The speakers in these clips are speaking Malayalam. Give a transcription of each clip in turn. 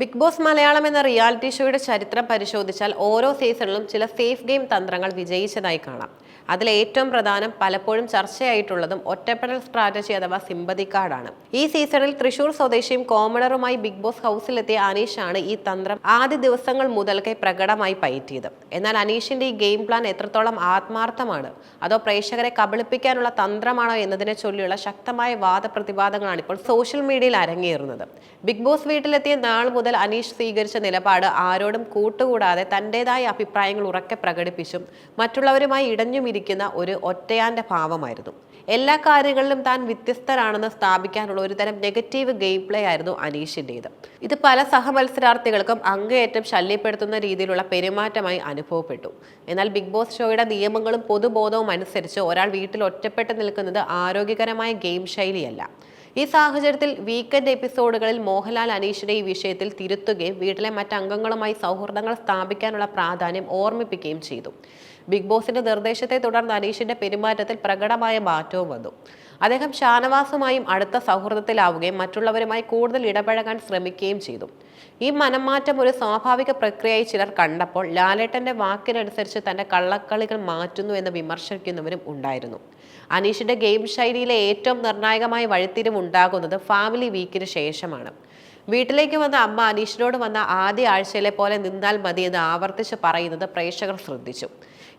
ബിഗ് ബോസ് മലയാളം എന്ന റിയാലിറ്റി ഷോയുടെ ചരിത്രം പരിശോധിച്ചാൽ ഓരോ സീസണിലും ചില സേഫ് ഗെയിം തന്ത്രങ്ങൾ വിജയിച്ചതായി കാണാം. അതിൽ ഏറ്റവും പ്രധാനം പലപ്പോഴും ചർച്ചയായിട്ടുള്ളതും ഒറ്റപ്പെടൽ സ്ട്രാറ്റജി അഥവാ സിമ്പതി കാർഡാണ്. ഈ സീസണിൽ തൃശൂർ സ്വദേശിയും കോമണറുമായി ബിഗ് ബോസ് ഹൗസിലെത്തിയ അനീഷാണ് ഈ തന്ത്രം ആദ്യ ദിവസങ്ങൾ മുതൽക്കേ പ്രകടമായി പയറ്റിയത്. എന്നാൽ അനീഷിന്റെ ഈ ഗെയിം പ്ലാൻ എത്രത്തോളം ആത്മാർത്ഥമാണ്? അതോ പ്രേക്ഷകരെ കബളിപ്പിക്കാനുള്ള തന്ത്രമാണോ എന്നതിനെ ചൊല്ലിയുള്ള ശക്തമായ വാദപ്രതിവാദങ്ങളാണ് ഇപ്പോൾ സോഷ്യൽ മീഡിയയിൽ അരങ്ങേറുന്നത്. ബിഗ് ബോസ് വീട്ടിലെത്തിയ നാൾ മുതൽ അനീഷ് സ്വീകരിച്ച നിലപാട് ആരോടും കൂട്ടുകൂടാതെ തന്റെതായ അഭിപ്രായങ്ങൾ ഉറക്കെ പ്രകടിപ്പിച്ചും മറ്റുള്ളവരുമായി ഇടഞ്ഞുമിരിക്കുന്ന ഒരു ഒറ്റയാന്റെ ഭാവമായിരുന്നു. എല്ലാ കാര്യങ്ങളിലും താൻ വ്യത്യസ്തരാണെന്ന് സ്ഥാപിക്കാനുള്ള ഒരുതരം നെഗറ്റീവ് ഗെയിം പ്ലേ ആയിരുന്നു അനീഷിന്റേത്. ഇത് പല സഹമത്സരാർത്ഥികൾക്കും അങ്ങേയറ്റം ശല്യപ്പെടുത്തുന്ന രീതിയിലുള്ള പെരുമാറ്റമായി അനുഭവപ്പെട്ടു. എന്നാൽ ബിഗ് ബോസ് ഷോയുടെ നിയമങ്ങളും പൊതുബോധവും അനുസരിച്ച് ഒരാൾ വീട്ടിൽ ഒറ്റപ്പെട്ട് നിൽക്കുന്നത് ആരോഗ്യകരമായ ഗെയിം ശൈലിയല്ല. ഈ സാഹചര്യത്തിൽ വീക്കെൻഡ് എപ്പിസോഡുകളിൽ മോഹൻലാൽ അനീഷിനെ ഈ വിഷയത്തിൽ തിരുത്തുകയും വീട്ടിലെ മറ്റംഗങ്ങളുമായി സൗഹൃദങ്ങൾ സ്ഥാപിക്കാനുള്ള പ്രാധാന്യം ഓർമ്മിപ്പിക്കുകയും ചെയ്തു. ബിഗ് ബോസിന്റെ നിർദ്ദേശത്തെ തുടർന്ന് അനീഷിന്റെ പെരുമാറ്റത്തിൽ പ്രകടമായ മാറ്റവും വന്നു. അദ്ദേഹം ഷാനവാസുമായും അടുത്ത സൗഹൃദത്തിലാവുകയും മറ്റുള്ളവരുമായി കൂടുതൽ ഇടപഴകാൻ ശ്രമിക്കുകയും ചെയ്തു. ഈ മനംമാറ്റം ഒരു സ്വാഭാവിക പ്രക്രിയയായി ചിലർ കണ്ടപ്പോൾ ലാലേട്ടന്റെ വാക്കിനനുസരിച്ച് തന്റെ കള്ളക്കളികൾ മാറ്റുന്നു എന്ന് വിമർശിക്കുന്നവരും ഉണ്ടായിരുന്നു. അനീഷിന്റെ ഗെയിം ശൈലിയിലെ ഏറ്റവും നിർണായകമായ വഴിത്തിരിവ് ഉണ്ടാകുന്നത് ഫാമിലി വീക്കിന് ശേഷമാണ്. വീട്ടിലേക്ക് വന്ന അമ്മ അനീഷിനോട് വന്ന ആദ്യ ആഴ്ചയിലെ പോലെ നിന്നാൽ മതിയെന്ന് ആവർത്തിച്ച് പറയുന്നത് പ്രേക്ഷകർ ശ്രദ്ധിച്ചു.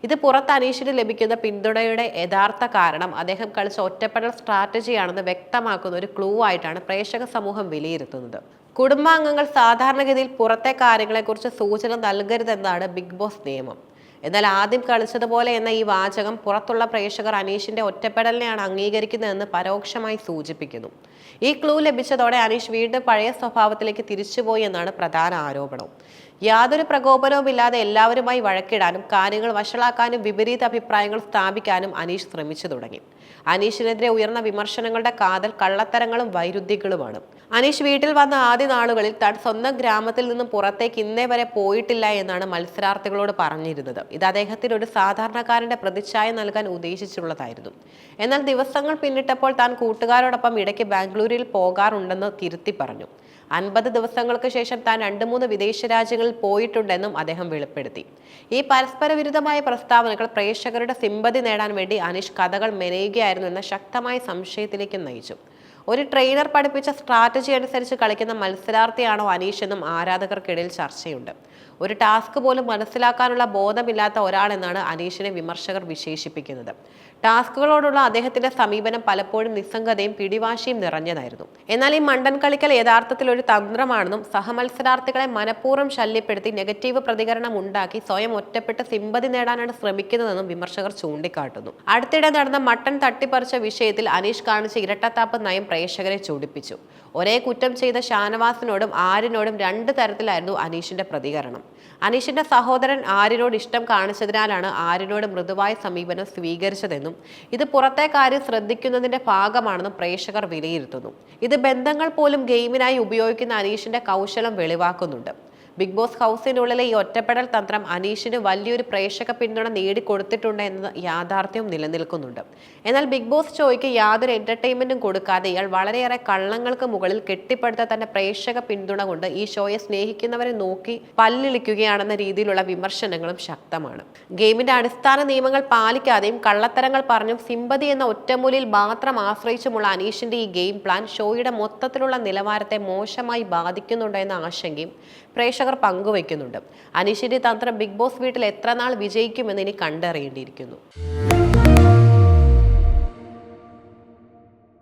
ഇത് പുറത്ത് അനീഷിന് ലഭിക്കുന്ന പിന്തുണയുടെ യഥാർത്ഥ കാരണം അദ്ദേഹം കളിച്ച ഒറ്റപ്പെടൽ സ്ട്രാറ്റജിയാണെന്ന് വ്യക്തമാക്കുന്ന ഒരു ക്ലൂ ആയിട്ടാണ് പ്രേക്ഷക സമൂഹം വിലയിരുത്തുന്നത്. കുടുംബാംഗങ്ങൾ സാധാരണഗതിയിൽ പുറത്തെ കാര്യങ്ങളെക്കുറിച്ച് സൂചന നൽകരുതെന്നാണ് ബിഗ് ബോസ് നിയമം. എന്നാൽ ആദ്യം കളിച്ചതുപോലെ എന്ന ഈ വാചകം പുറത്തുള്ള പ്രേക്ഷകർ അനീഷിന്റെ ഒറ്റപ്പെടലിനെയാണ് അംഗീകരിക്കുന്നതെന്ന് പരോക്ഷമായി സൂചിപ്പിക്കുന്നു. ഈ ക്ലൂ ലഭിച്ചതോടെ അനീഷ് വീണ്ടും പഴയ സ്വഭാവത്തിലേക്ക് തിരിച്ചുപോയി എന്നാണ് പ്രധാന ആരോപണം. യാതൊരു പ്രകോപനവുമില്ലാതെ എല്ലാവരുമായി വഴക്കിടാനും കാര്യങ്ങൾ വഷളാക്കാനും വിപരീത അഭിപ്രായങ്ങൾ സ്ഥാപിക്കാനും അനീഷ് ശ്രമിച്ചു തുടങ്ങി. അനീഷിനെതിരെ ഉയർന്ന വിമർശനങ്ങളുടെ കാതൽ കള്ളത്തരങ്ങളും വൈരുദ്ധ്യങ്ങളുമാണ്. അനീഷ് വീട്ടിൽ വന്ന ആദ്യ നാളുകളിൽ താൻ സ്വന്തം ഗ്രാമത്തിൽ നിന്നും പുറത്തേക്ക് ഇന്നേ വരെ പോയിട്ടില്ല എന്നാണ് മത്സരാർത്ഥികളോട് പറഞ്ഞിരുന്നത്. ഇത് അദ്ദേഹത്തിന് ഒരു സാധാരണക്കാരന്റെ പ്രതിച്ഛായ നൽകാൻ ഉദ്ദേശിച്ചുള്ളതായിരുന്നു. എന്നാൽ ദിവസങ്ങൾ പിന്നിട്ടപ്പോൾ താൻ കൂട്ടുകാരോടൊപ്പം ഇടയ്ക്ക് ബാംഗ്ലൂരിൽ പോകാറുണ്ടെന്ന് തിരുത്തി പറഞ്ഞു. അൻപത് ദിവസങ്ങൾക്ക് ശേഷം താൻ രണ്ട് മൂന്ന് വിദേശ രാജ്യങ്ങളിൽ പോയിട്ടുണ്ടെന്നും അദ്ദേഹം വെളിപ്പെടുത്തി. ഈ പരസ്പര വിരുദ്ധമായ പ്രസ്താവനകൾ പ്രേക്ഷകരുടെ സിമ്പതി നേടാൻ വേണ്ടി അനീഷ് കഥകൾ മെനയുകയായിരുന്നു എന്ന ശക്തമായ സംശയത്തിലേക്ക് നയിച്ചു. ഒരു ട്രെയിനർ പഠിപ്പിച്ച സ്ട്രാറ്റജി അനുസരിച്ച് കളിക്കുന്ന മത്സരാർത്ഥിയാണോ അനീഷ് എന്നും ആരാധകർക്കിടയിൽ ചർച്ചയുണ്ട്. ഒരു ടാസ്ക് പോലും മനസ്സിലാക്കാനുള്ള ബോധമില്ലാത്ത ഒരാളെന്നാണ് അനീഷിനെ വിമർശകർ വിശേഷിപ്പിക്കുന്നത്. ടാസ്കുകളോടുള്ള അദ്ദേഹത്തിന്റെ സമീപനം പലപ്പോഴും നിസ്സംഗതയും പിടിവാശിയും നിറഞ്ഞതായിരുന്നു. എന്നാൽ ഈ മണ്ടൻ കളിക്കൽ യഥാർത്ഥത്തിൽ ഒരു തന്ത്രമാണെന്നും സഹമത്സരാർത്ഥികളെ മനഃപൂർവം ശല്യപ്പെടുത്തി നെഗറ്റീവ് പ്രതികരണം ഉണ്ടാക്കി സ്വയം ഒറ്റപ്പെട്ട് സിമ്പതി നേടാനാണ് ശ്രമിക്കുന്നതെന്നും വിമർശകർ ചൂണ്ടിക്കാട്ടുന്നു. അടുത്തിടെ നടന്ന മട്ടൻ തട്ടിപ്പറിച്ച വിഷയത്തിൽ അനീഷ് കാണിച്ച ഇരട്ടത്താപ്പ് നയം പ്രേക്ഷകരെ ചൂടിപ്പിച്ചു. ഒരേ കുറ്റം ചെയ്ത ഷാനവാസിനോടും ആരിനോടും രണ്ട് തരത്തിലായിരുന്നു അനീഷിന്റെ പ്രതികരണം. അനീഷിന്റെ സഹോദരൻ ആരിനോട് ഇഷ്ടം കാണിച്ചതിനാലാണ് ആരിനോട് മൃദുവായ സമീപനം സ്വീകരിച്ചതെന്നും ഇത് പുറത്തെ കാര്യം ശ്രദ്ധിക്കുന്നതിന്റെ ഭാഗമാണെന്നും പ്രേക്ഷകർ വിലയിരുത്തുന്നു. ഇത് ബന്ധങ്ങൾ പോലും ഗെയിമിനായി ഉപയോഗിക്കുന്ന അനീഷിന്റെ കൗശലം വെളിവാക്കുന്നുണ്ട്. ബിഗ് ബോസ് ഹൗസിനുള്ളിലെ ഈ ഒറ്റപ്പെടൽ തന്ത്രം അനീഷിന് വലിയൊരു പ്രേക്ഷക പിന്തുണ നേടിക്കൊടുത്തിട്ടുണ്ട് എന്ന യാഥാർത്ഥ്യവും നിലനിൽക്കുന്നുണ്ട്. എന്നാൽ ബിഗ് ബോസ് ഷോയ്ക്ക് യാതൊരു എന്റർടൈൻമെന്റും കൊടുക്കാതെ ഇയാൾ വളരെയേറെ കള്ളങ്ങൾക്ക് മുകളിൽ കെട്ടിപ്പടുത്ത തന്റെ പ്രേക്ഷക പിന്തുണ കൊണ്ട് ഈ ഷോയെ സ്നേഹിക്കുന്നവരെ നോക്കി പല്ലിളിക്കുകയാണെന്ന രീതിയിലുള്ള വിമർശനങ്ങളും ശക്തമാണ്. ഗെയിമിന്റെ അടിസ്ഥാന നിയമങ്ങൾ പാലിക്കാതെയും കള്ളത്തരങ്ങൾ പറഞ്ഞും സിമ്പതി എന്ന ഒറ്റമൂലിയിൽ മാത്രം ആശ്രയിച്ചുമുള്ള അനീഷിന്റെ ഈ ഗെയിം പ്ലാൻ ഷോയുടെ മൊത്തത്തിലുള്ള നിലവാരത്തെ മോശമായി ബാധിക്കുന്നുണ്ടെന്ന ആശങ്കയും ആശങ്കയും പ്രേക്ഷകർ പങ്കുവയ്ക്കുന്നുണ്ട്. അനീഷിന്റെ തന്ത്രം ബിഗ് ബോസ് വീട്ടിൽ എത്ര നാൾ വിജയിക്കുമെന്ന് ഇനി കണ്ടറിയേണ്ടിയിരിക്കുന്നു.